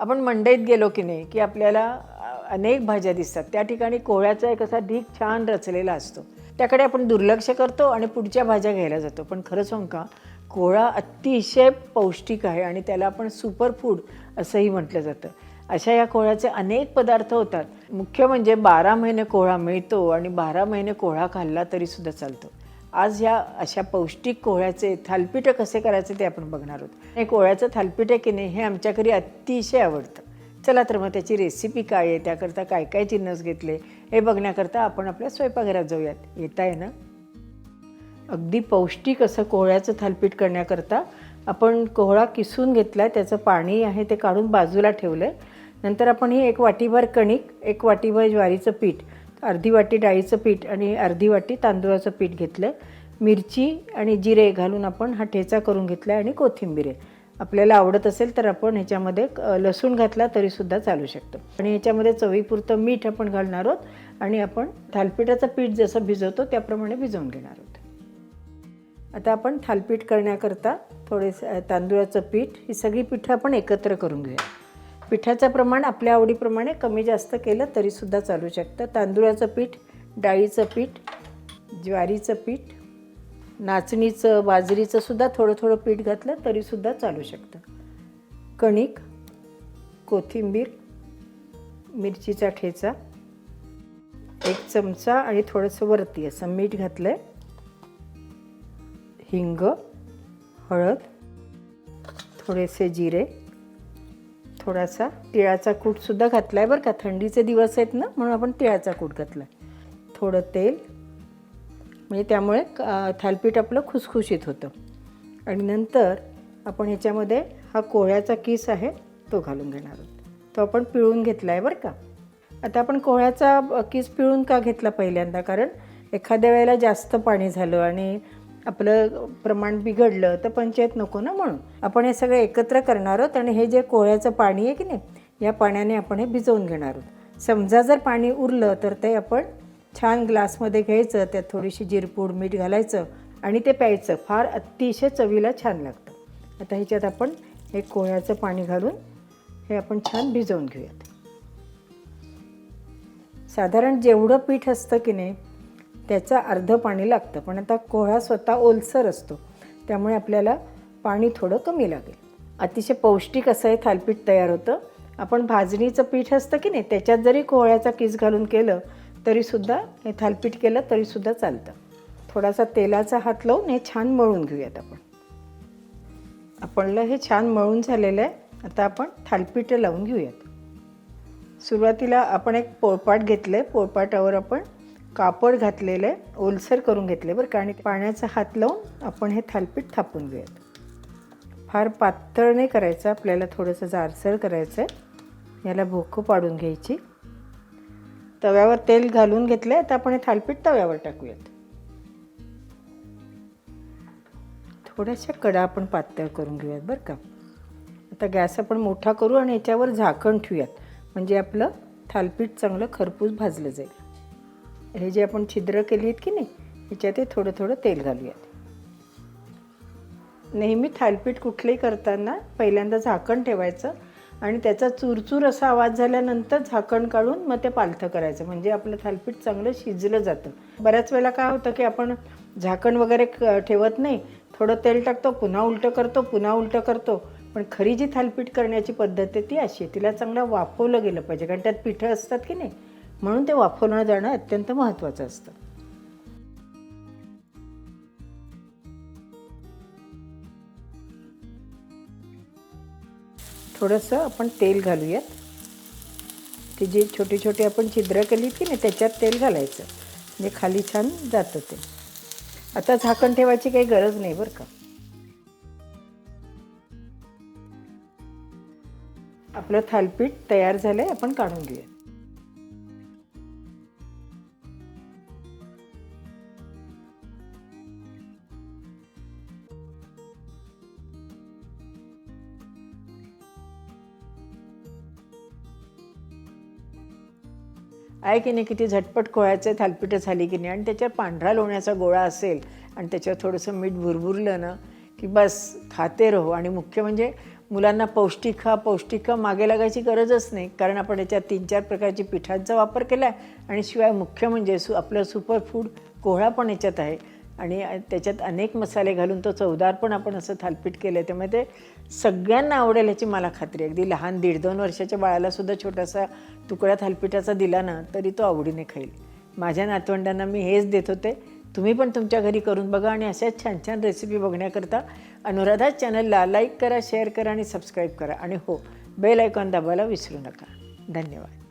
आपण मंडईत गेलो की नाही की आपल्याला अनेक भाज्या दिसतात. त्या ठिकाणी कोहळ्याचा एक असा ढीक छान रचलेला असतो. त्याकडे आपण दुर्लक्ष करतो आणि पुढच्या भाज्या घ्यायला जातो. पण खरं सांग का कोहळा अतिशय पौष्टिक आहे आणि त्याला आपण सुपर फूड असंही म्हटलं जातं. अशा या कोहळ्याचे अनेक पदार्थ होतात. मुख्य म्हणजे बारा महिने कोहळा मिळतो आणि बारा महिने कोहळा खाल्ला तरीसुद्धा चालतो. आज ह्या अशा पौष्टिक कोहळ्याचे थालपिठं कसे करायचे ते आपण बघणार आहोत. हे कोहळ्याचं थालपिठं की नाही हे आमच्या घरी अतिशय आवडतं. चला तर मग त्याची रेसिपी काय आहे त्याकरता काय काय जिन्नस घेतले हे बघण्याकरता आपण आपल्या स्वयंपाकघरात जाऊयात. येत आहे ना? अगदी पौष्टिक असं कोहळ्याचं थालपीठ करण्याकरता आपण कोहळा किसून घेतला आहे त्याचं पाणी आहे ते काढून बाजूला ठेवलं आहे नंतर आपण ही एक वाटीभर कणिक एक वाटीभर ज्वारीचं पीठ अर्धी वाटी डाळीचं पीठ आणि अर्धी वाटी तांदूळाचं पीठ घेतलं. आहे मिरची आणि जिरे घालून आपण हा ठेचा करून घेतला आहे आणि कोथिंबीर आहे. आपल्याला आवडत असेल तर आपण ह्याच्यामध्ये लसूण घातला तरीसुद्धा चालू शकतो. आणि ह्याच्यामध्ये चवीपुरतं मीठ आपण घालणार आहोत आणि आपण थालपिठाचं पीठ जसं भिजवतो त्याप्रमाणे भिजवून घेणार आहोत. आता आपण थालपीठ करण्याकरता थोडेसे तांदूळाचं पीठ ही सगळी पिठं आपण एकत्र करून घेऊया. पिठाचं प्रमाण आपल्या आवडीप्रमाणे कमी जास्त केलं तरीसुद्धा चालू शकतं. तांदुळाचं पीठ डाळीचं पीठ ज्वारीचं पीठ नाचणीचं बाजरीचं सुद्धा थोडं थोडं पीठ घातलं तरीसुद्धा चालू शकतं. कणिक कोथिंबीर मिरचीचा ठेचा एक चमचा आणि थोडंसं वरती असं मीठ घातलं आहे हिंग हळद थोडेसे जिरे थोडासा तिळाचा कूटसुद्धा घातला आहे बरं का. थंडीचे दिवस आहेत ना म्हणून आपण तिळाचा कूट घातला आहे थोडं तेल म्हणजे त्यामुळे थालपीठ आपलं खुसखुशीत होतं. आणि नंतर आपण ह्याच्यामध्ये हा कोहळ्याचा किस आहे तो घालून घेणार आहोत. तो आपण पिळून घेतला आहे बरं का. आता आपण कोहळ्याचा किस पिळून का घेतला पहिल्यांदा? कारण एखाद्या वेळेला जास्त पाणी झालं आणि आपलं प्रमाण बिघडलं तर पंचायत नको ना म्हणून. आपण हे सगळं एकत्र करणार आहोत आणि हे जे कोळ्याचं पाणी आहे की नाही या पाण्याने आपण हे भिजवून घेणार आहोत. समजा जर पाणी उरलं तर ते आपण छान ग्लासमध्ये घ्यायचं त्यात थोडीशी जिरपूड मीठ घालायचं आणि ते प्यायचं. फार अतिशय चवीला छान लागतं. आता ह्याच्यात आपण हे कोळ्याचं पाणी घालून हे आपण छान भिजवून घेऊयात. साधारण जेवढं पीठ असतं की नाही त्याचं अर्धं पाणी लागतं. पण आता कोहळा स्वतः ओलसर असतो. त्यामुळे आपल्याला पाणी थोडं कमी लागेल. अतिशय पौष्टिक असं हे थालपीठ तयार होतं. आपण भाजणीचं पीठ असतं की नाही त्याच्यात जरी कोहळ्याचा किस घालून केलं तरीसुद्धा हे थालपीठ केलं तरीसुद्धा चालतं. थोडासा तेलाचा हात लावून हे छान मळून घेऊयात आपण. आपणला हे छान मळून झालेलं आहे. आता आपण थालपीठ लावून घेऊयात. सुरुवातीला आपण एक पोळपाट घेतलं आहे पोळपाटावर आपण कापड घातलेलं आहे ओलसर करून घेतले बरं का. आणि पाण्याचा हात लावून आपण हे थालपीठ थापून घेऊयात. फार पातळ नाही करायचं आपल्याला थोडंसं जारसर करायचं आहे याला भोकं पाडून घ्यायची. तव्यावर तेल घालून घेतलं आहे तर आपण हे थालपीठ तव्यावर टाकूयात. थोड्याशा कडा आपण पातळ करून घेऊयात बरं का. आता गॅस आपण मोठा करू आणि याच्यावर झाकण ठेवूयात. म्हणजे आपलं थालपीठ चांगलं खरपूस भाजलं जाईल. हे जे आपण छिद्र केली आहेत की नाही ह्याच्यात हे थोडं थोडं तेल घालूयात. नेहमी थालपीठ कुठलंही करताना पहिल्यांदा झाकण ठेवायचं आणि त्याचा चुरचूर असा आवाज झाल्यानंतर झाकण काढून मग ते पालथं करायचं. म्हणजे आपलं थालपीठ चांगलं शिजलं जातं. बऱ्याच वेळेला काय होतं की आपण झाकण वगैरे क- ठेवत नाही थोडं तेल टाकतो पुन्हा उलटं करतो पुन्हा उलटं करतो. पण खरी जी थालपीठ करण्याची पद्धत आहे ती अशी तिला चांगलं वाफवलं गेलं पाहिजे. कारण त्यात पिठं असतात की नाही म्हणून ते वाफवलं जाणं अत्यंत महत्त्वाचं असतं. थोडंसं आपण तेल घालूयात. ते जे छोटी छोटी आपण छिद्र केली की नाही त्याच्यात तेल घालायचं. म्हणजे खाली छान जातं ते. आता झाकण ठेवायची काही गरज नाही बरं का. आपलं थालपीठ तयार झालं आहे आपण काढून घेऊया आहे की नाही किती झटपट कोळ्याचे थालपिठं झाली की नाही? आणि त्याच्यावर पांढरा लोण्याचा गोळा असेल आणि त्याच्यावर थोडंसं मीठ भुरभुरलं ना की बस खाते रहो. आणि मुख्य म्हणजे मुलांना पौष्टिक खा पौष्टिक खा मागे लागायची गरजच नाही. कारण आपण याच्यात तीन चार प्रकारची पिठांचा वापर केला आहे आणि शिवाय मुख्य म्हणजे सु आपलं सुपर फूड कोहळा पण याच्यात आहे. आणि त्याच्यात अनेक मसाले घालून तो चवदार पण आपण असं थालपीट केलं आहे त्यामुळे ते सगळ्यांना आवडेल याची मला खात्री अगदी लहान दीड दोन वर्षाच्या बाळालासुद्धा छोटासा तुकडा थालपीठाचा दिला ना तरी तो आवडीने खाईल. माझ्या नातवंडांना मी हेच देत होते. तुम्ही पण तुमच्या घरी करून बघा आणि अशाच छान छान रेसिपी बघण्याकरता अनुराधा चॅनलला लाईक करा शेअर करा आणि सबस्क्राईब करा. आणि हो बेल आयकॉन दाबायला विसरू नका. धन्यवाद.